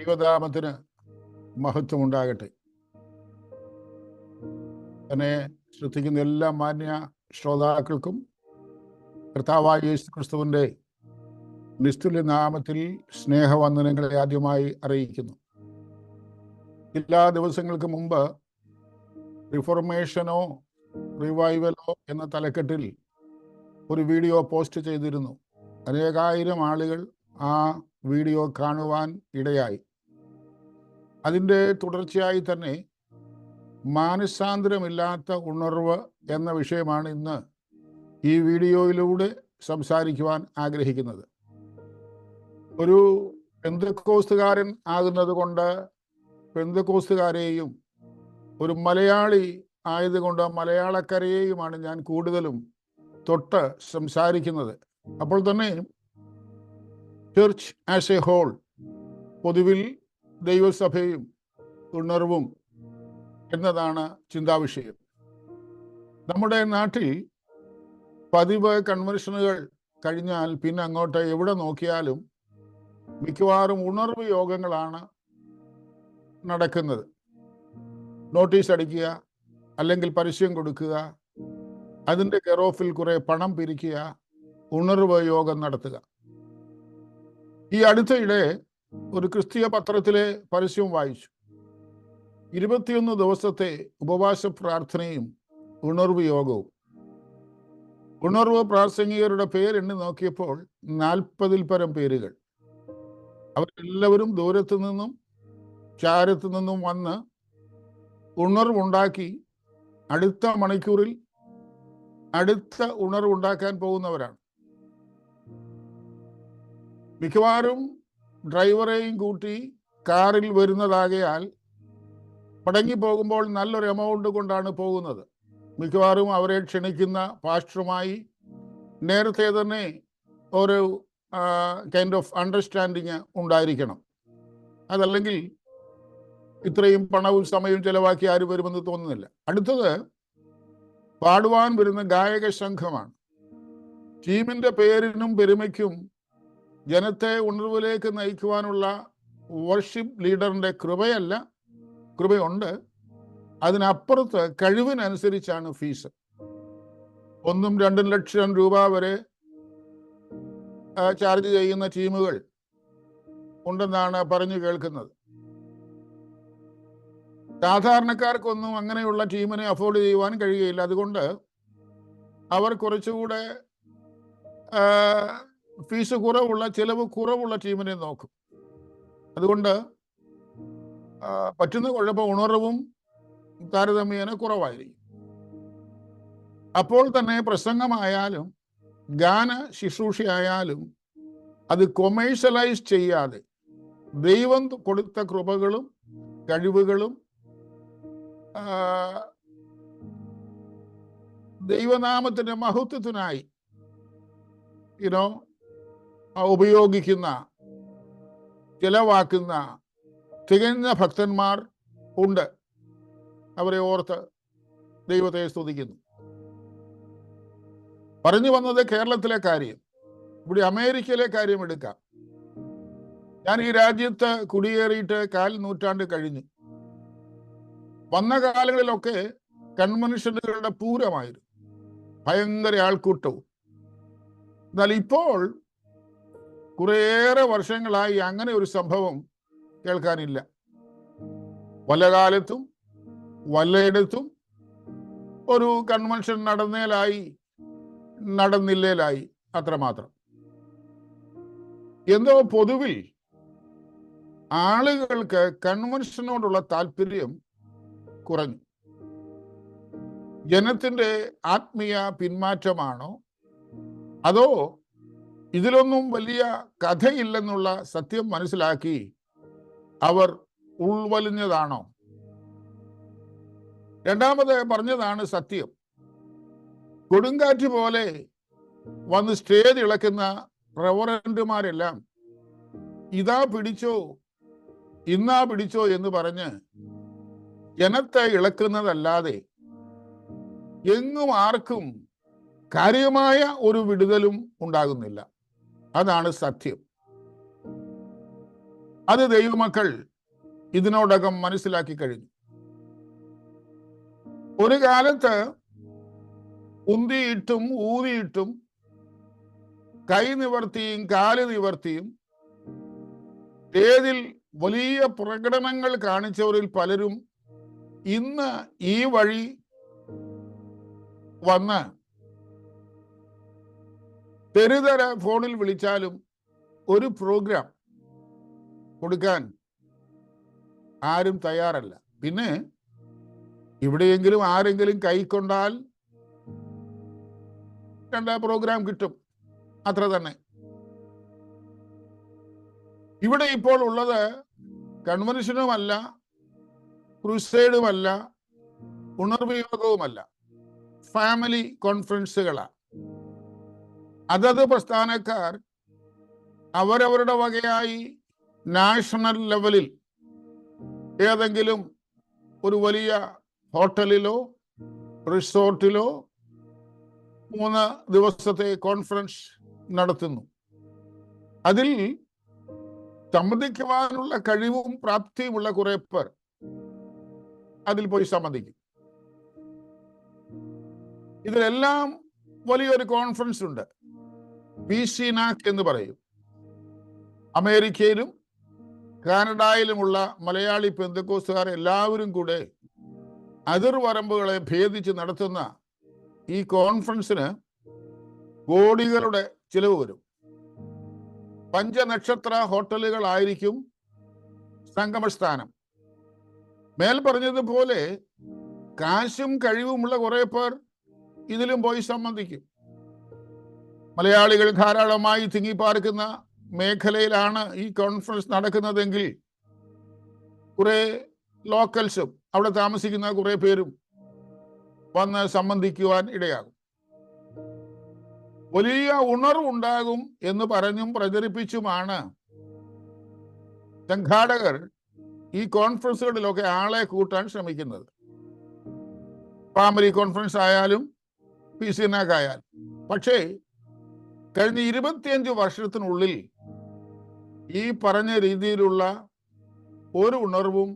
ദൈവനാമത്തിന് മഹത്വമുണ്ടാകട്ടെ. എന്നെ ശ്രദ്ധിക്കുന്ന എല്ലാ മാന്യ ശ്രോതാക്കൾക്കും കർത്താവായ യേശു ക്രിസ്തുവിന്റെ നിസ്തുല്യ നാമത്തിൽ സ്നേഹവന്ദനങ്ങളെ ആദ്യമായി അറിയിക്കുന്നു. എല്ലാ ദിവസങ്ങൾക്ക് മുമ്പ് റിഫോർമേഷനോ റിവൈവലോ എന്ന തലക്കെട്ടിൽ ഒരു വീഡിയോ പോസ്റ്റ് ചെയ്തിരുന്നു. അനേകായിരം ആളുകൾ ആ വീഡിയോ കാണുവാൻ ഇടയായി. അതിന്റെ തുടർച്ചയായി തന്നെ മാനസാന്തരമില്ലാത്ത ഉണർവ് എന്ന വിഷയമാണ് ഇന്ന് ഈ വീഡിയോയിലൂടെ സംസാരിക്കുവാൻ ആഗ്രഹിക്കുന്നത്. ഒരു പെന്തക്കോസ്തുകാരൻ ആകുന്നത് കൊണ്ട് പെന്തക്കോസ്തുകാരെയും ഒരു മലയാളി ആയതുകൊണ്ട് മലയാളക്കരയെയുമാണ് ഞാൻ കൂടുതലും തൊട്ട് സംസാരിക്കുന്നത്. അപ്പോൾ തന്നെ ചർച്ച് ആസ് എ ഹോൾ പൊതുവിൽ ദൈവസഭയും ഉണർവും എന്നതാണ് ചിന്താവിഷയം. നമ്മുടെ നാട്ടിൽ പതിവ് കൺവെൻഷനുകൾ കഴിഞ്ഞാൽ പിന്നെ അങ്ങോട്ട് എവിടെ നോക്കിയാലും മിക്കവാറും ഉണർവ് യോഗങ്ങളാണ് നടക്കുന്നത്. നോട്ടീസ് അടിക്കുക അല്ലെങ്കിൽ പരസ്യം കൊടുക്കുക അതിന്റെ കെറോഫിൽ കുറെ പണം പിരിക്കുക ഉണർവ് യോഗം നടത്തുക. ഈ അടുത്തയിടെ ഒരു ക്രിസ്തീയ പത്രത്തിലെ പരസ്യം വായിച്ചു. ഇരുപത്തിയൊന്ന് ദിവസത്തെ ഉപവാസ പ്രാർത്ഥനയും ഉണർവ് യോഗവും. ഉണർവ് പ്രാസംഗികരുടെ പേരെണ്ണി നോക്കിയപ്പോൾ നാൽപ്പതിൽ പരം പേരുകൾ. അവരെല്ലാവരും ദൂരത്തു നിന്നും ചാരത്തു നിന്നും വന്ന് ഉണർവുണ്ടാക്കി അടുത്ത മണിക്കൂറിൽ അടുത്ത ഉണർവുണ്ടാക്കാൻ പോകുന്നവരാണ്. മിക്കവാറും ഡ്രൈവറെയും കൂട്ടി കാറിൽ വരുന്നതാകയാൽ മടങ്ങി പോകുമ്പോൾ നല്ലൊരു എമൗണ്ട് കൊണ്ടാണ് പോകുന്നത്. മിക്കവാറും അവരെ ക്ഷണിക്കുന്ന പാസ്റ്ററുമായി നേരത്തെ തന്നെ ഒരു കൈൻഡ് ഓഫ് അണ്ടർസ്റ്റാൻഡിങ് ഉണ്ടായിരിക്കണം. അതല്ലെങ്കിൽ ഇത്രയും പണവും സമയവും ചിലവാക്കി ആര് വരുമെന്ന് തോന്നുന്നില്ല. അടുത്തത് പാടുവാൻ വരുന്ന ഗായക സംഘമാണ്. ടീമിന്റെ പേരിനും പെരുമയ്ക്കും ജനത്തെ ഉണർവിലേക്ക് നയിക്കുവാനുള്ള വർഷിപ്പ് ലീഡറിന്റെ കൃപയല്ല കൃപയുണ്ട്. അതിനപ്പുറത്ത് കഴിവിനനുസരിച്ചാണ് ഫീസ് ഒന്നും രണ്ടും ലക്ഷം രൂപ വരെ ചാർജ് ചെയ്യുന്ന ടീമുകൾ ഉണ്ടെന്നാണ് പറഞ്ഞു കേൾക്കുന്നത്. സാധാരണക്കാർക്കൊന്നും അങ്ങനെയുള്ള ടീമിനെ അഫോർഡ് ചെയ്യുവാൻ കഴിയുകയില്ല. അതുകൊണ്ട് അവർ കുറച്ചുകൂടെ ഫീസ് കുറവുള്ള ചിലവ് കുറവുള്ള ടീമിനെ നോക്കും. അതുകൊണ്ട് പറ്റുന്ന കുഴപ്പം ഉണർവും താരതമ്യേന കുറവായിരിക്കും. അപ്പോൾ തന്നെ പ്രസംഗമായാലും ഗാന ശുശ്രൂഷയായാലും അത് കൊമേഴ്ഷ്യലൈസ് ചെയ്യാതെ ദൈവം കൊടുത്ത കൃപകളും കഴിവുകളും ദൈവനാമത്തിന്റെ മഹത്വത്തിനായി യുനോ ഉപയോഗിക്കുന്ന ചിലവാക്കുന്ന തികഞ്ഞ ഭക്തന്മാർ ഉണ്ട്. അവരെ ഓർത്ത് ദൈവത്തെ സ്തുതിക്കുന്നു. പറഞ്ഞു വന്നത് കേരളത്തിലെ കാര്യം. ഇവിടെ അമേരിക്കയിലെ കാര്യം എടുക്കാം. ഞാൻ ഈ രാജ്യത്ത് കുടിയേറിയിട്ട് കാൽ നൂറ്റാണ്ട് കഴിഞ്ഞു. വന്ന കാലങ്ങളിലൊക്കെ കൺവെൻഷനുകളുടെ പൂരമായിരുന്നു. ഭയങ്കര ആൾക്കൂട്ടവും. എന്നാൽ ഇപ്പോൾ കുറേയേറെ വർഷങ്ങളായി അങ്ങനെ ഒരു സംഭവം കേൾക്കാനില്ല. വല്ല കാലത്തും വല്ലയിടത്തും ഒരു കൺവെൻഷൻ നടന്നേലായി നടന്നില്ലേലായി അത്രമാത്രം. എന്തോ പൊതുവിൽ ആളുകൾക്ക് കൺവെൻഷനോടുള്ള താല്പര്യം കുറഞ്ഞു. ജനത്തിന്റെ ആത്മീയ പിന്മാറ്റമാണോ? അതോ ഇതിലൊന്നും വലിയ കഥയില്ലെന്നുള്ള സത്യം മനസ്സിലാക്കി അവർ ഉൾവലിഞ്ഞതാണോ? രണ്ടാമത് പറഞ്ഞതാണ് സത്യം. കൊടുങ്കാറ്റ് പോലെ വന്ന് സ്റ്റേജ് ഇളക്കുന്ന റവറന്റുമാരെല്ലാം ഇതാ പിടിച്ചോ ഇന്നാ പിടിച്ചോ എന്ന് പറഞ്ഞ് ജനത്തെ ഇളക്കുന്നതല്ലാതെ എങ്ങും ആർക്കും കാര്യമായ ഒരു വിടുതലും ഉണ്ടാകുന്നില്ല. അതാണ് സത്യം. അത് ദൈവമക്കൾ ഇതിനോടകം മനസ്സിലാക്കി കഴിഞ്ഞു. ഒരു കാലത്ത് ഉന്തിയിട്ടും ഊതിയിട്ടും കൈ നിവർത്തിയും കാൽ നിവർത്തിയും ഏതിൽ വലിയ പ്രകടനങ്ങൾ കാണിച്ചവരിൽ പലരും ഇന്ന് ഈ വഴി വന്ന് തെരുതര ഫോണിൽ വിളിച്ചാലും ഒരു പ്രോഗ്രാം കൊടുക്കാൻ ആരും തയ്യാറല്ല. പിന്നെ ഇവിടെയെങ്കിലും ആരെങ്കിലും കൈക്കൊണ്ടാൽ രണ്ട് പ്രോഗ്രാം കിട്ടും. അത്ര തന്നെ. ഇവിടെ ഇപ്പോൾ ഉള്ളത് കൺവെൻഷനുമല്ല ക്രൂസൈഡുമല്ല പുനർവിയോഗവുമല്ല ഫാമിലി കോൺഫറൻസുകളാണ് അതത് പ്രസ്ഥാനക്കാർ അവരവരുടെ വകയായി നാഷണൽ ലെവലിൽ ഏതെങ്കിലും ഒരു വലിയ ഹോട്ടലിലോ റിസോർട്ടിലോ മൂന്ന് ദിവസത്തെ കോൺഫറൻസ് നടത്തുന്നു. അതിൽ സംബന്ധിക്കുവാനുള്ള കഴിവും പ്രാപ്തിയുമുള്ള കുറെ പേർ അതിൽ പോയി സംബന്ധിക്കും ഇതിലെല്ലാം വലിയൊരു കോൺഫറൻസ് ഉണ്ട്. നാക് എന്ന് പറയും. അമേരിക്കയിലും കാനഡയിലുമുള്ള മലയാളി പെന്തക്കോസുകാർ എല്ലാവരും കൂടെ അതിർവരമ്പുകളെ ഭേദിച്ച് നടത്തുന്ന ഈ കോൺഫറൻസിന് കോടികളുടെ ചിലവ് വരും. പഞ്ചനക്ഷത്ര ഹോട്ടലുകളായിരിക്കും സംഗമസ്ഥാനം. മേൽ പറഞ്ഞതുപോലെ കാശും കഴിവുമുള്ള കുറെ പേർ ഇതിലും പോയി സംബന്ധിക്കും. മലയാളികൾ ധാരാളമായി തിങ്ങിപ്പാർക്കുന്ന മേഖലയിലാണ് ഈ കോൺഫറൻസ് നടക്കുന്നതെങ്കിൽ കുറെ ലോക്കൽസും അവിടെ താമസിക്കുന്ന കുറെ പേരും വന്ന് സംബന്ധിക്കുവാൻ ഇടയാകും. വലിയ ഉണർവുണ്ടാകും എന്ന് പറഞ്ഞും പ്രചരിപ്പിച്ചുമാണ് സംഘാടകർ ഈ കോൺഫറൻസുകളിലൊക്കെ ആളെ കൂട്ടാൻ ശ്രമിക്കുന്നത്. ഫാമിലി കോൺഫറൻസ് ആയാലും പി സി ആയാലും. പക്ഷേ കഴിഞ്ഞ ഇരുപത്തിയഞ്ച് വർഷത്തിനുള്ളിൽ ഈ പറഞ്ഞ രീതിയിലുള്ള ഒരു ഉണർവും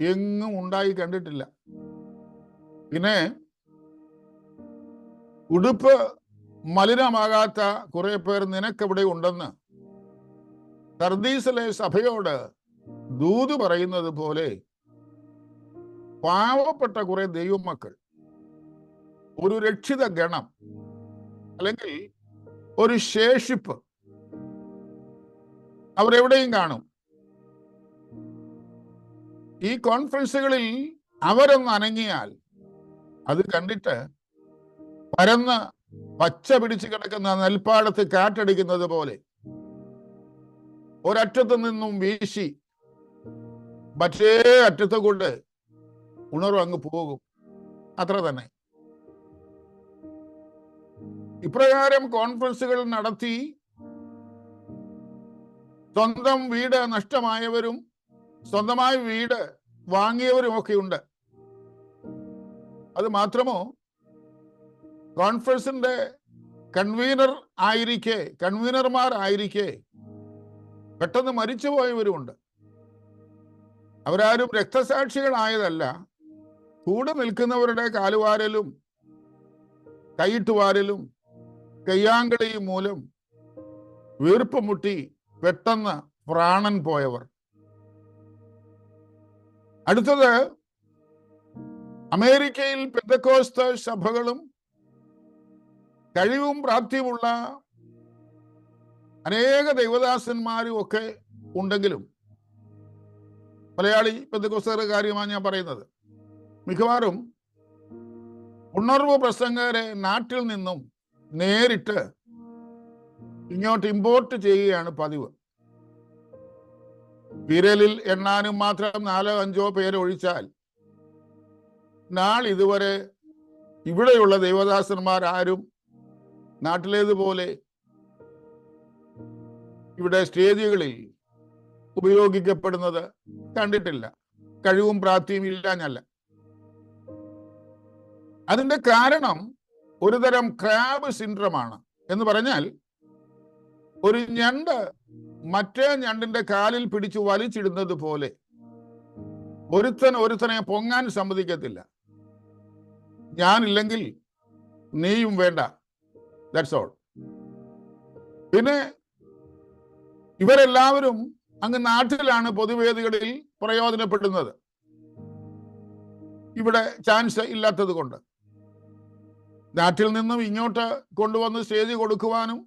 എങ്ങും ഉണ്ടായി കണ്ടിട്ടില്ല. പിന്നെ ഉടുപ്പ് മലിനമാകാത്ത കുറെ പേർ നിനക്കവിടെ ഉണ്ടെന്ന് സർദീസിലെ സഭയോട് ദൂത് പറയുന്നത് പോലെ പാവപ്പെട്ട കുറെ ദൈവമക്കൾ ഒരു രക്ഷിത ഗണം അല്ലെങ്കിൽ ഒരു ശേഷിപ്പ് അവർ എവിടെയും കാണും. ഈ കോൺഫറൻസുകളിൽ അവരൊന്ന് അനങ്ങിയാൽ അത് കണ്ടിട്ട് പരന്ന് പച്ച പിടിച്ചു കിടക്കുന്ന നെൽപ്പാടത്ത് കാറ്റടിക്കുന്നത് പോലെ ഒരറ്റത്തു നിന്നും വീശി മറ്റേ അറ്റത്ത് കൊണ്ട് ഉണർവ് അങ്ങ് പോകും. അത്ര തന്നെ. ഇപ്രകാരം കോൺഫറൻസുകൾ നടത്തി സ്വന്തം വീട് നഷ്ടമായവരും സ്വന്തമായി വീട് വാങ്ങിയവരും ഒക്കെ ഉണ്ട്. അത് മാത്രമോ? കോൺഫറൻസിന്റെ കൺവീനർ ആയിരിക്കെ കൺവീനർമാർ ആയിരിക്കെ പെട്ടെന്ന് മരിച്ചുപോയവരുമുണ്ട് അവരാരും രക്തസാക്ഷികളായതല്ല. കൂടെ നിൽക്കുന്നവരുടെ കാലുവാരലും കൈയിട്ടുവാരലും കയ്യാങ്കളിയും മൂലം വീർപ്പ് മുട്ടി പെട്ടെന്ന് പ്രാണൻ പോയവർ. അടുത്തത് അമേരിക്കയിൽ പെന്തക്കോസ്ത സഭകളും കഴിവും പ്രാപ്തിയുമുള്ള അനേക ദൈവദാസന്മാരും ഒക്കെ ഉണ്ടെങ്കിലും മലയാളി പെന്തക്കോസ്തകരുടെ കാര്യമാണ് ഞാൻ പറയുന്നത്. മിക്കവാറും ഉണർവ് പ്രസംഗരെ നാട്ടിൽ നിന്നും നേരിട്ട് ഇങ്ങോട്ട് ഇമ്പോർട്ട് ചെയ്യുകയാണ് പതിവ്. വിരലിൽ എണ്ണാനും മാത്രം നാലോ അഞ്ചോ പേരൊഴിച്ചാൽ ഇതുവരെ ഇവിടെയുള്ള ദൈവദാസന്മാർ ആരും നാട്ടിലേതുപോലെ ഇവിടെ സ്റ്റേജുകളിൽ ഉപയോഗിക്കപ്പെടുന്നത് കണ്ടിട്ടില്ല. കഴിവും പ്രാപ്തിയും ഇല്ലാഞ്ഞല്ല. അതിന്റെ കാരണം ഒരുതരം ക്രാബ് സിൻഡ്രമാണ് എന്ന് പറഞ്ഞാൽ ഒരു ഞണ്ട് മറ്റേ ഞണ്ടിന്റെ കാലിൽ പിടിച്ചു വലിച്ചിടുന്നത് പോലെ. ഒരുത്തൻ ഒരുത്തനെ പൊങ്ങാൻ സമ്മതിക്കത്തില്ല. ഞാനില്ലെങ്കിൽ നീയും വേണ്ട. ദാറ്റ്സ് ഓൾ പിന്നെ ഇവരെല്ലാവരും അങ്ങ് നാട്ടിലാണ് പൊതുവേദികളിൽ പ്രയോജനപ്പെടുന്നത്. ഇവിടെ ചാൻസ് ഇല്ലാത്തത് കൊണ്ട് നാട്ടിൽ നിന്നും ഇങ്ങോട്ട് കൊണ്ടുവന്ന് സ്റ്റേജ് കൊടുക്കുവാനും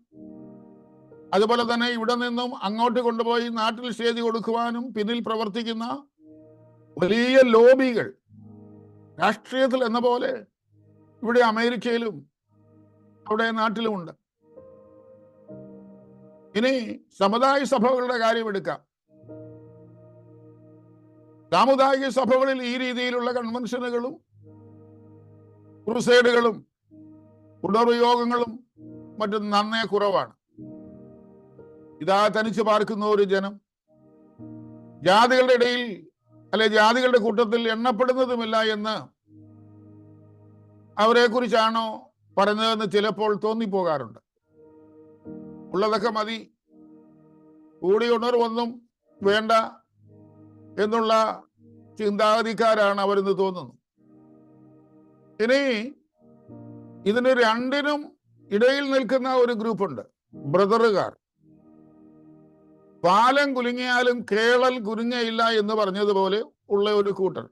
അതുപോലെ തന്നെ ഇവിടെ നിന്നും അങ്ങോട്ട് കൊണ്ടുപോയി നാട്ടിൽ സ്റ്റേജ് കൊടുക്കുവാനും പിന്നിൽ പ്രവർത്തിക്കുന്ന വലിയ ലോബികൾ രാഷ്ട്രീയത്തിൽ എന്ന പോലെ ഇവിടെ അമേരിക്കയിലും അവിടെ നാട്ടിലുമുണ്ട്. ഇനി സമുദായ സഭകളുടെ കാര്യം എടുക്കാം. സാമുദായിക സഭകളിൽ ഈ രീതിയിലുള്ള കൺവെൻഷനുകളും ക്രുസൈഡുകളും ഉണർയോഗങ്ങളും മറ്റും നന്നേ കുറവാണ്. ഇതാ തനിച്ച് പാർക്കുന്ന ഒരു ജനം ജാതികളുടെ ഇടയിൽ അല്ലെ ജാതികളുടെ കൂട്ടത്തിൽ എണ്ണപ്പെടുന്നതുമില്ല എന്ന് അവരെ കുറിച്ചാണോ പറഞ്ഞതെന്ന് ചിലപ്പോൾ തോന്നിപ്പോകാറുണ്ട്. ഉള്ളതൊക്കെ മതി. കൂടി ഉണർവൊന്നും വേണ്ട എന്നുള്ള ചിന്താഗതിക്കാരാണ് അവരെന്ന് തോന്നുന്നു. ഇനി ഇതിന് രണ്ടിനും ഇടയിൽ നിൽക്കുന്ന ഒരു ഗ്രൂപ്പുണ്ട്. ബ്രദറുകാർ. പാലം കുലുങ്ങിയാലും കേളൽ കുരുങ്ങയില്ല എന്ന് പറഞ്ഞതുപോലെ ഉള്ള ഒരു കൂട്ടർ.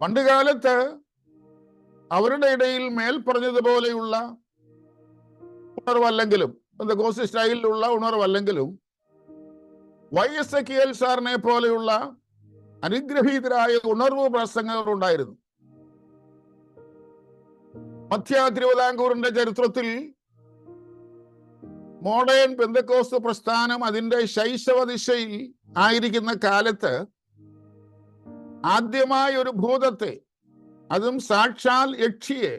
പണ്ട് കാലത്ത് അവരുടെ ഇടയിൽ മേൽ പറഞ്ഞതുപോലെയുള്ള ഉണർവല്ലെങ്കിലും കോസ്റ്റ് സ്റ്റൈലിലുള്ള ഉണർവല്ലെങ്കിലും Y S A K L സാറിനെ പോലെയുള്ള അനുഗ്രഹീതരായ ഉണർവ് പ്രസംഗങ്ങൾ ഉണ്ടായിരുന്നു. മധ്യ തിരുവിതാംകൂറിന്റെ ചരിത്രത്തിൽ മോഡേൺ പെന്തക്കോസ് പ്രസ്ഥാനം അതിന്റെ ശൈശവ ദിശയിൽ ആയിരിക്കുന്ന കാലത്ത് ആദ്യമായ ഒരു ഭൂതത്തെ അതും സാക്ഷാൽ യക്ഷിയെ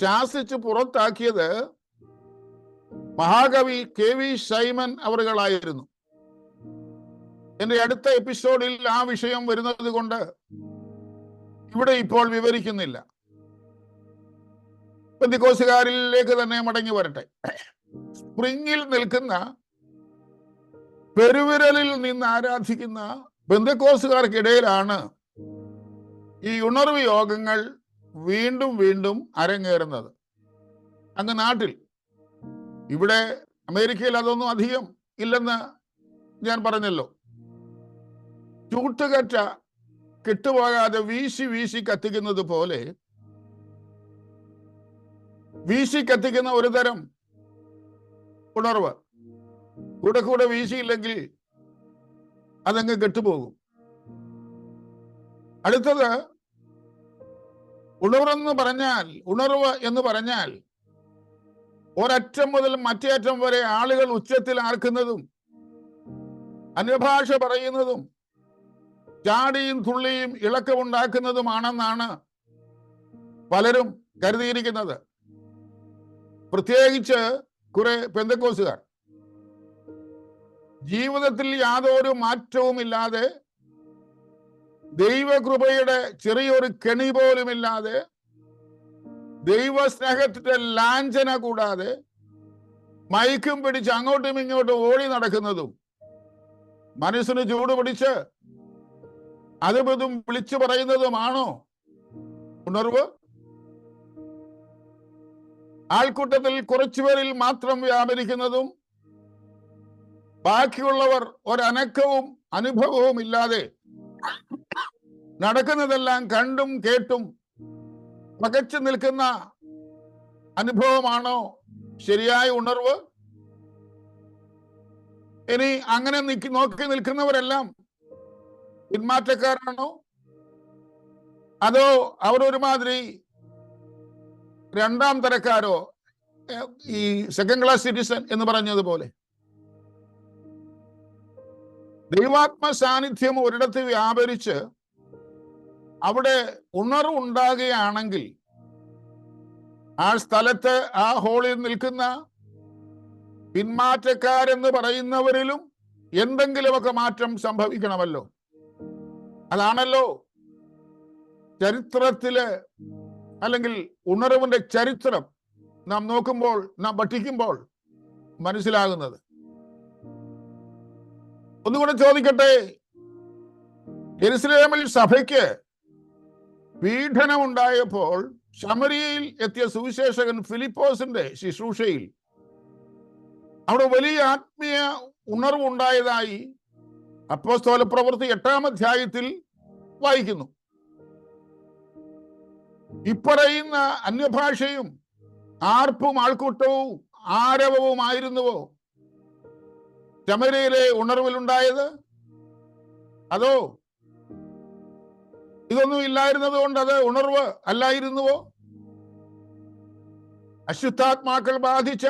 ശാസിച്ച് പുറത്താക്കിയത് മഹാകവി കെ വി സൈമൻ അവറുകളായിരുന്നു. എന്റെ അടുത്ത എപ്പിസോഡിൽ ആ വിഷയം വരുന്നത് കൊണ്ട് ഇവിടെ ഇപ്പോൾ വിവരിക്കുന്നില്ല. ബന്ധിക്കോസുകാരിലേക്ക് തന്നെ മടങ്ങി വരട്ടെ. സ്പ്രിങ്ങിൽ നിൽക്കുന്ന പെരുവിരലിൽ നിന്ന് ആരാധിക്കുന്ന ബന്ധക്കോസുകാർക്കിടയിലാണ് ഈ ഉണർവ് യോഗങ്ങൾ വീണ്ടും വീണ്ടും അരങ്ങേറുന്നത്. അങ്ങ് നാട്ടിൽ. ഇവിടെ അമേരിക്കയിൽ അതൊന്നും അധികം ഇല്ലെന്ന് ഞാൻ പറഞ്ഞല്ലോ. ചൂട്ടുകറ്റ കെട്ടുപോകാതെ വീശി വീശി കത്തിക്കുന്നത് പോലെ വീശി കത്തിക്കുന്ന ഒരു തരം ഉണർവ്. കൂടെ കൂടെ വീശിയില്ലെങ്കിൽ അതങ്ങ് കെട്ടുപോകും. അടുത്തത് ഉണർവെന്ന് പറഞ്ഞാൽ ഉണർവ് എന്ന് പറഞ്ഞാൽ ഒരറ്റം മുതൽ മറ്റേ അറ്റം വരെ ആളുകൾ ഉച്ചത്തിൽ ആർക്കുന്നതും അന്യഭാഷ പറയുന്നതും ചാടിയും തുള്ളിയും ഇളക്കമുണ്ടാക്കുന്നതുമാണെന്നാണ് പലരും കരുതിയിരിക്കുന്നത്. പ്രത്യേകിച്ച് കുറെ പെന്തക്കോസുകാർ. ജീവിതത്തിൽ യാതൊരു മാറ്റവും ഇല്ലാതെ ദൈവകൃപയുടെ ചെറിയൊരു കെണി പോലുമില്ലാതെ ദൈവസ്നേഹത്തിന്റെ ലാഞ്ചന കൂടാതെ മയക്കും പിടിച്ച് അങ്ങോട്ടും ഇങ്ങോട്ടും ഓടി നടക്കുന്നതും മനസ്സിന് ചൂട് പിടിച്ച് അതും ഇതും വിളിച്ചു പറയുന്നതുമാണോ? ഉണർവ്? ആൾക്കൂട്ടത്തിൽ കുറച്ചുപേരിൽ മാത്രം വ്യാപരിക്കുന്നതും ബാക്കിയുള്ളവർ ഒരനക്കവും അനുഭവവും ഇല്ലാതെ നടക്കുന്നതെല്ലാം കണ്ടും കേട്ടും പകച്ചു നിൽക്കുന്ന അനുഭവമാണോ ശരിയായ ഉണർവ്? ഇനി അങ്ങനെ നോക്കി നിൽക്കുന്നവരെല്ലാം പിന്മാറ്റക്കാരാണോ? അതോ അവർ ഒരുമാതിരി രണ്ടാം തരക്കാരോ ഈ സെക്കൻഡ് ക്ലാസ് സിറ്റിസൺ എന്ന് പറഞ്ഞതുപോലെ. ദൈവാത്മ സാന്നിധ്യം ഒരിടത്ത് വ്യാപരിച്ച് അവിടെ ഉണർവുണ്ടാകുകയാണെങ്കിൽ ആ സ്ഥലത്ത് ആ ഹോളിൽ നിൽക്കുന്ന പിന്മാറ്റക്കാരെന്ന് പറയുന്നവരിലും എന്തെങ്കിലുമൊക്കെ മാറ്റം സംഭവിക്കണമല്ലോ. അതാണല്ലോ ചരിത്രത്തിൽ അല്ലെങ്കിൽ ഉണർവിന്റെ ചരിത്രം നാം നോക്കുമ്പോൾ നാം പഠിക്കുമ്പോൾ മനസ്സിലാകുന്നത്. ഒന്നുകൂടെ ചോദിക്കട്ടെ? ജെറുസലേമിൽ സഭയ്ക്ക് പീഡനമുണ്ടായപ്പോൾ ശമരിയയിൽ എത്തിയ സുവിശേഷകൻ ഫിലിപ്പോസിന്റെ ശുശ്രൂഷയിൽ അവിടെ വലിയ ആത്മീയ ഉണർവുണ്ടായതായി അപ്പോസ്തോല പ്രവൃത്തി എട്ടാം അധ്യായത്തിൽ വായിക്കുന്നു. ഇപ്പറയുന്ന അന്യഭാഷയും ആർപ്പും ആൾക്കൂട്ടവും ആരവവുമായിരുന്നുവോ? ശമരയിലെ ഉണർവിലുണ്ടായത്? അതോ ഇതൊന്നും ഇല്ലായിരുന്നത് കൊണ്ട് അത് ഉണർവ് അല്ലായിരുന്നുവോ? അശുദ്ധാത്മാക്കൾ ബാധിച്ച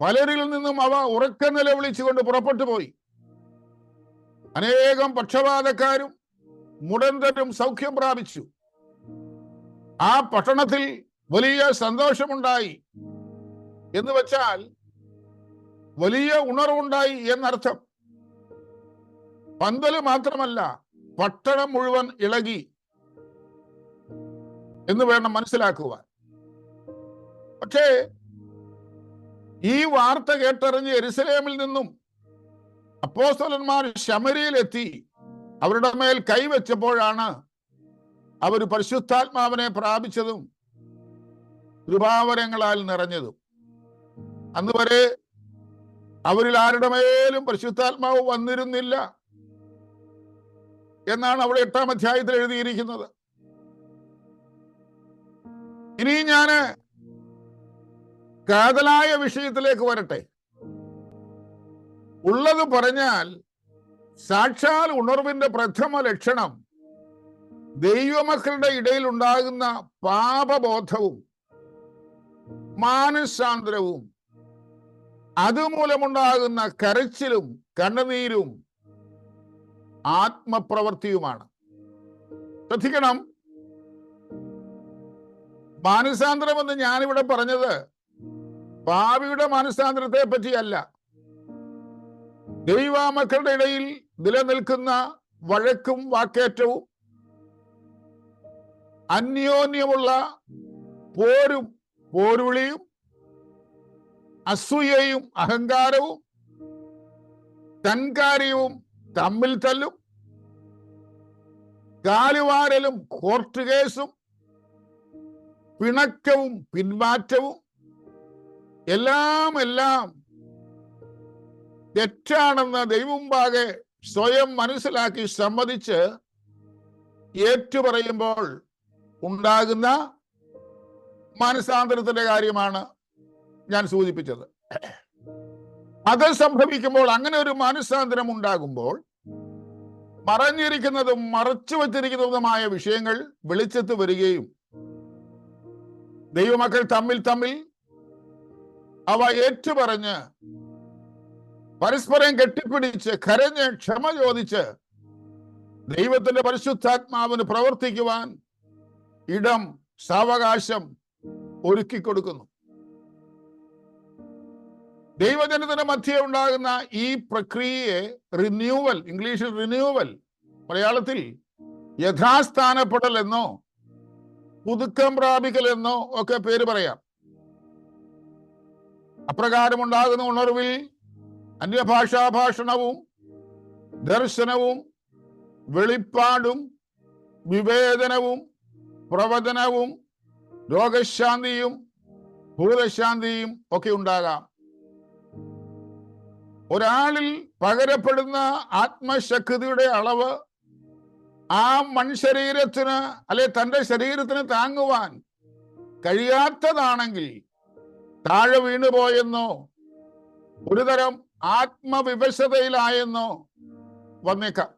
പലരിൽ നിന്നും അവ ഉറക്ക നിലവിളിച്ചുകൊണ്ട് പുറപ്പെട്ടു പോയി. അനേകം പക്ഷപാതക്കാരും മുടന്തരും സൗഖ്യം പ്രാപിച്ചു. ആ പട്ടണത്തിൽ വലിയ സന്തോഷമുണ്ടായി. എന്ന് വെച്ചാൽ വലിയ ഉണർവുണ്ടായി എന്നർത്ഥം. പന്തൽ മാത്രമല്ല പട്ടണം മുഴുവൻ ഇളകി. എന്ന് വേണം മനസ്സിലാക്കുവാൻ. പക്ഷേ ഈ വാർത്ത കേട്ടറിഞ്ഞ് എരുസലേമിൽ നിന്നും അപ്പോസ്തലന്മാർ ശമരിയിലെത്തി. അവരുടെ മേൽ കൈവച്ചപ്പോഴാണ് അവർ പരിശുദ്ധാത്മാവിനെ പ്രാപിച്ചതും കൃപാവരങ്ങളാൽ നിറഞ്ഞതും. അന്ന് വരെ അവരിൽ ആരുടെ മേലും പരിശുദ്ധാത്മാവ് വന്നിരുന്നില്ല എന്നാണ് അവിടെ എട്ടാം അധ്യായത്തിൽ എഴുതിയിരിക്കുന്നത്. ഇനി ഞാൻ കാതലായ വിഷയത്തിലേക്ക് വരട്ടെ. ഉള്ളത് പറഞ്ഞാൽ സാക്ഷാൽ ഉണർവിന്റെ പ്രഥമ ലക്ഷണം ദൈവമക്കളുടെ ഇടയിൽ ഉണ്ടാകുന്ന പാപബോധവും മാനസാന്തരവും അതുമൂലമുണ്ടാകുന്ന കരച്ചിലും കണ്ണുനീരും ആത്മപ്രവൃത്തിയുമാണ്. ശ്രദ്ധിക്കണം. മാനസാന്തരം എന്ന് ഞാനിവിടെ പറഞ്ഞത് പാവിയുടെ മാനസാന്തരത്തെ പറ്റിയല്ല ദൈവാമക്കളുടെ ഇടയിൽ നിലനിൽക്കുന്ന വഴക്കും വാക്കേറ്റവും അന്യോന്യമുള്ള പോരും പോരുവിളിയും അസൂയയും അഹങ്കാരവും തൻകാര്യവും തമ്മിൽ തല്ലും കാലുവാരലും കോർട്ട് കേസും പിണക്കവും പിന്മാറ്റവും എല്ലാം എല്ലാം തെറ്റാണെന്ന് ദൈവമുമ്പാകെ സ്വയം മനസ്സിലാക്കി സമ്മതിച്ച് ഏറ്റുപറയുമ്പോൾ ഉണ്ടാകുന്ന മാനസാന്തരത്തിന്റെ കാര്യമാണ് ഞാൻ സൂചിപ്പിച്ചത്. അത് സംഭവിക്കുമ്പോൾ അങ്ങനെ ഒരു മാനസാന്തരം ഉണ്ടാകുമ്പോൾ മറഞ്ഞിരിക്കുന്നതും മറച്ചു വച്ചിരിക്കുന്നതുമായ വിഷയങ്ങൾ വെളിച്ചത്ത് വരികയും ദൈവമക്കൾ തമ്മിൽ തമ്മിൽ അവ ഏറ്റുപറഞ്ഞ് പരസ്പരം കെട്ടിപ്പിടിച്ച് കരഞ്ഞ് ക്ഷമ ചോദിച്ച് ദൈവത്തിന്റെ പരിശുദ്ധാത്മാവിന് പ്രവർത്തിക്കുവാൻ ഇടം സാവകാശം ഒരുക്കി കൊടുക്കുന്നു. ദൈവജനത്തിന്റെ മധ്യേ ഉണ്ടാകുന്ന ഈ പ്രക്രിയയെ റിന്യൂവൽ ഇംഗ്ലീഷിൽ റിന്യൂവൽ മലയാളത്തിൽ യഥാസ്ഥാനപ്പെടൽ എന്നോ പുതുക്കം പ്രാപിക്കൽ എന്നോ ഒക്കെ പേര് പറയാം. അപ്രകാരമുണ്ടാകുന്ന ഉണർവിൽ അന്യഭാഷാഭാഷണവും ദർശനവും വെളിപ്പാടും വിവേചനവും പ്രവചനവും രോഗശാന്തിയും ഭൂതശാന്തിയും ഒക്കെ ഉണ്ടാകാം. ഒരാളിൽ പകരപ്പെടുന്ന ആത്മശക്തിയുടെ അളവ് ആ മൺശരീരത്തിന് അല്ലെ തന്റെ ശരീരത്തിന് താങ്ങുവാൻ കഴിയാത്തതാണെങ്കിൽ താഴെ വീണുപോയെന്നോ ഒരുതരം ആത്മവിവശതയിലായെന്നോ വന്നേക്കാം.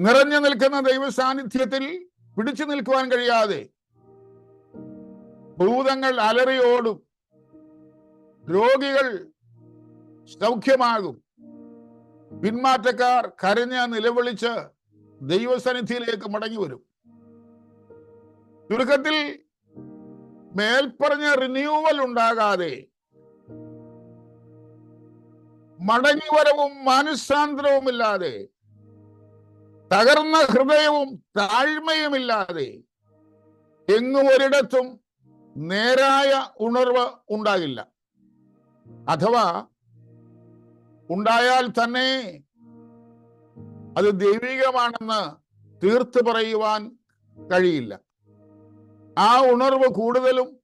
നിറഞ്ഞു നിൽക്കുന്ന ദൈവ സാന്നിധ്യത്തിൽ പിടിച്ചു നിൽക്കുവാൻ കഴിയാതെ ഭൂതങ്ങൾ അലറിയോടും രോഗികൾ സൗഖ്യമാകും. പിന്മാറ്റക്കാർ കരഞ്ഞ നിലവിളിച്ച് ദൈവസന്നിധിയിലേക്ക് മടങ്ങി വരും. ചുരുക്കത്തിൽ മേൽപ്പറഞ്ഞ റിന്യൂവൽ ഉണ്ടാകാതെ മടങ്ങിവരവും മാനസാന്തരവുമില്ലാതെ തകർന്ന ഹൃദയവും താഴ്മയുമില്ലാതെ എങ്ങും ഒരിടത്തും നേരായ ഉണർവ് ഉണ്ടാകില്ല. അഥവാ ഉണ്ടായാൽ തന്നെ അത് ദൈവികമാണെന്ന് തീർത്ത് പറയുവാൻ കഴിയില്ല. ആ ഉണർവ് കൂടുതലും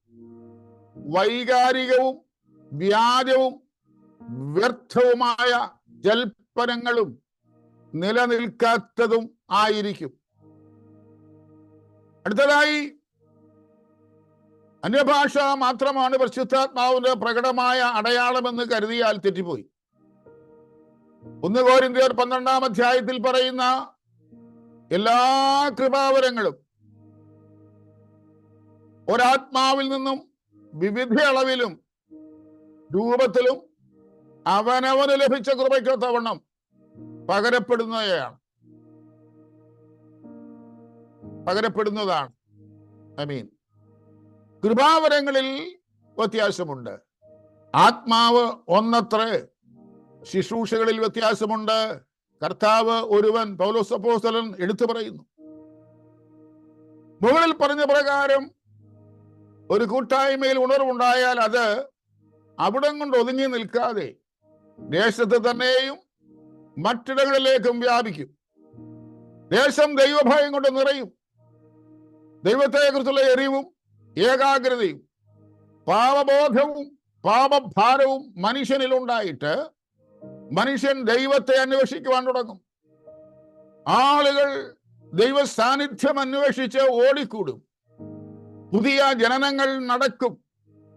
വൈകാരികവും വ്യാജവും വ്യർത്ഥവുമായ ജൽപ്പനങ്ങളും നിലനിൽക്കാത്തതും ആയിരിക്കും. അടുത്തതായി അന്യഭാഷ മാത്രമാണ് പരിശുദ്ധാത്മാവിന്റെ പ്രകടമായ അടയാളമെന്ന് കരുതിയാൽ തെറ്റിപ്പോയി. ഒന്ന് കോരിന്ത്യർ പന്ത്രണ്ടാം അധ്യായത്തിൽ പറയുന്ന എല്ലാ കൃപാവരങ്ങളും ഒരാത്മാവിൽ നിന്നും വിവിധ അളവിലും രൂപത്തിലും അവനവന് ലഭിച്ച കൃപയ്ക്കൊത്തവണ്ണം പകരപ്പെടുന്നവയാണ്. പകരപ്പെടുന്നതാണ്. ഐ മീൻ കൃപാവരങ്ങളിൽ വ്യത്യാസമുണ്ട്. ആത്മാവ് ഒന്നത്ര. ശുശ്രൂഷകളിൽ വ്യത്യാസമുണ്ട്. കർത്താവ് ഒരുവൻ പൗലോസപ്പോസലൻ എടുത്തു പറയുന്നു. മുകളിൽ പറഞ്ഞ പ്രകാരം ഒരു കൂട്ടായ്മയിൽ ഉണർവുണ്ടായാൽ അത് അവിടം കൊണ്ട് ഒതുങ്ങി നിൽക്കാതെ ദേശത്ത് തന്നെയും മറ്റിടങ്ങളിലേക്കും വ്യാപിക്കും. ദേശം ദൈവഭയം കൊണ്ട് നിറയും. ദൈവത്തെക്കുറിച്ചുള്ള എറിവും ഏകാഗ്രതയും പാപബോധവും പാപഭാരവും മനുഷ്യനിൽ ഉണ്ടായിട്ട് മനുഷ്യൻ ദൈവത്തെ അന്വേഷിക്കുവാൻ തുടങ്ങും. ആളുകൾ ദൈവ സാന്നിധ്യം അന്വേഷിച്ച് ഓടിക്കൂടും. പുതിയ ജനനങ്ങൾ നടക്കും.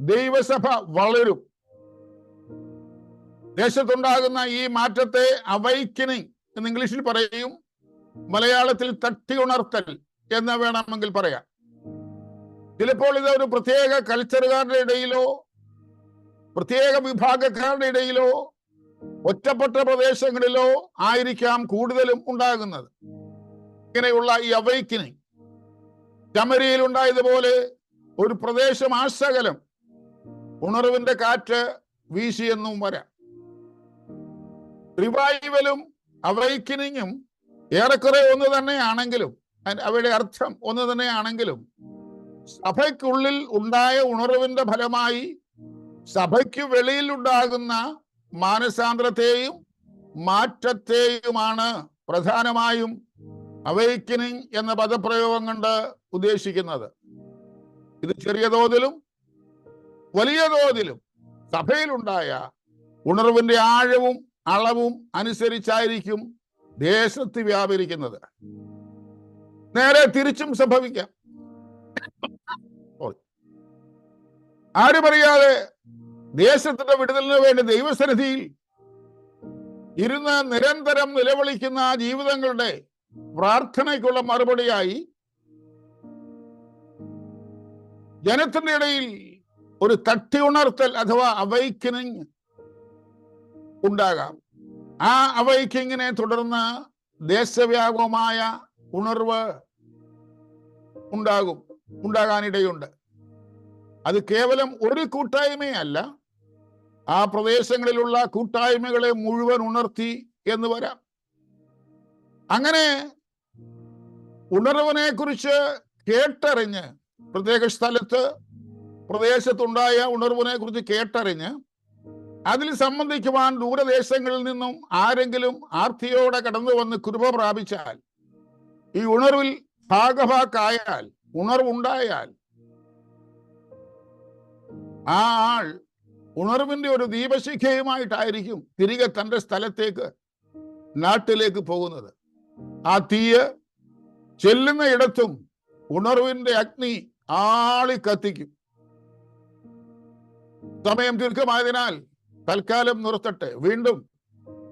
ദൈവസഭ വളരും. ദേശത്തുണ്ടാകുന്ന ഈ മാറ്റത്തെ അവൈക്കനിങ് എന്ന് ഇംഗ്ലീഷിൽ പറയും. മലയാളത്തിൽ തട്ടി ഉണർത്തൽ എന്ന് വേണമെങ്കിൽ പറയാം. ചിലപ്പോൾ ഇത് ഒരു പ്രത്യേക കൾച്ചറുകാരുടെ ഇടയിലോ പ്രത്യേക വിഭാഗക്കാരുടെ ഇടയിലോ ഒറ്റപ്പെട്ട പ്രദേശങ്ങളിലോ ആയിരിക്കാം കൂടുതലും ഉണ്ടാകുന്നത്. ഇങ്ങനെയുള്ള ഈ അവൈക്കനിങ് ചമരിയിൽ ഉണ്ടായതുപോലെ ഒരു പ്രദേശം ആശകലം ഉണർവിന്റെ കാറ്റ് വീശിയെന്നും വരാം. റിവൈവലും അവൈക്കനിങ്ങും ഏറെക്കുറെ ഒന്ന് തന്നെയാണെങ്കിലും അവയുടെ അർത്ഥം ഒന്ന് തന്നെയാണെങ്കിലും സഭയ്ക്കുള്ളിൽ ഉണ്ടായ ഉണർവിന്റെ ഫലമായി സഭയ്ക്ക് വെളിയിൽ ഉണ്ടാകുന്ന മാനസാന്തരത്തെയും മാറ്റത്തെയുമാണ് പ്രധാനമായും അവൈക്കനിങ് എന്ന പദപ്രയോഗം കൊണ്ട് ഉദ്ദേശിക്കുന്നത് ഇത് ചെറിയ തോതിലും വലിയ തോതിലും സഭയിലുണ്ടായ ഉണർവിന്റെ ആഴവും അളവും അനുസരിച്ചായിരിക്കും ദേശത്ത് വ്യാപരിക്കുന്നത് നേരെ തിരിച്ചും സംഭവിക്കാം. ആരും അറിയാതെ ദേശത്തിന്റെ വിടുതലിന് വേണ്ടി ദൈവസന്നിധിയിൽ ഇരുന്ന് നിരന്തരം നിലവിളിക്കുന്ന ആ ജീവിതങ്ങളുടെ പ്രാർത്ഥനയ്ക്കുള്ള മറുപടിയായി ജനത്തിന്റെ ഇടയിൽ ഒരു തട്ടി ഉണർത്തൽ അഥവാ അവൈക്കനിങ് ഉണ്ടാകാം. ആ അവൈക്കിങ്ങിനെ തുടർന്ന് ദേശവ്യാപകമായ ഉണർവ് ഉണ്ടാകും ഉണ്ടാകാനിടയുണ്ട്. അത് കേവലം ഒരു കൂട്ടായ്മയല്ല ആ പ്രദേശങ്ങളിലുള്ള കൂട്ടായ്മകളെ മുഴുവൻ ഉണർത്തി എന്ന് വരാം. അങ്ങനെ ഉണർവിനെ കുറിച്ച് കേട്ടറിഞ്ഞ് പ്രത്യേക സ്ഥലത്ത് പ്രദേശത്തുണ്ടായ ഉണർവിനെ കുറിച്ച് കേട്ടറിഞ്ഞ് അതിൽ സംബന്ധിക്കുവാൻ ദൂരദേശങ്ങളിൽ നിന്നും ആരെങ്കിലും ആർത്തിയോടെ കടന്നു വന്ന് കൃപ പ്രാപിച്ചാൽ ഈ ഉണർവിൽ ഭാഗഭാക്കായാൽ ഉണർവുണ്ടായാൽ ആ ആൾ ഉണർവിന്റെ ഒരു ദീപശിഖയുമായിട്ടായിരിക്കും തിരികെ തന്റെ സ്ഥലത്തേക്ക് നാട്ടിലേക്ക് പോകുന്നത്. ആ തീയ് ചെല്ലുന്ന ഇടത്തും ഉണർവിന്റെ അഗ്നി ആളി കത്തിക്കും സമയം ദീർഘമായതിനാൽ തൽക്കാലം നിർത്തട്ടെ. വീണ്ടും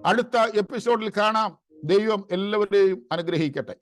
അടുത്ത എപ്പിസോഡിൽ കാണാം. ദൈവം എല്ലാവരെയും അനുഗ്രഹിക്കട്ടെ.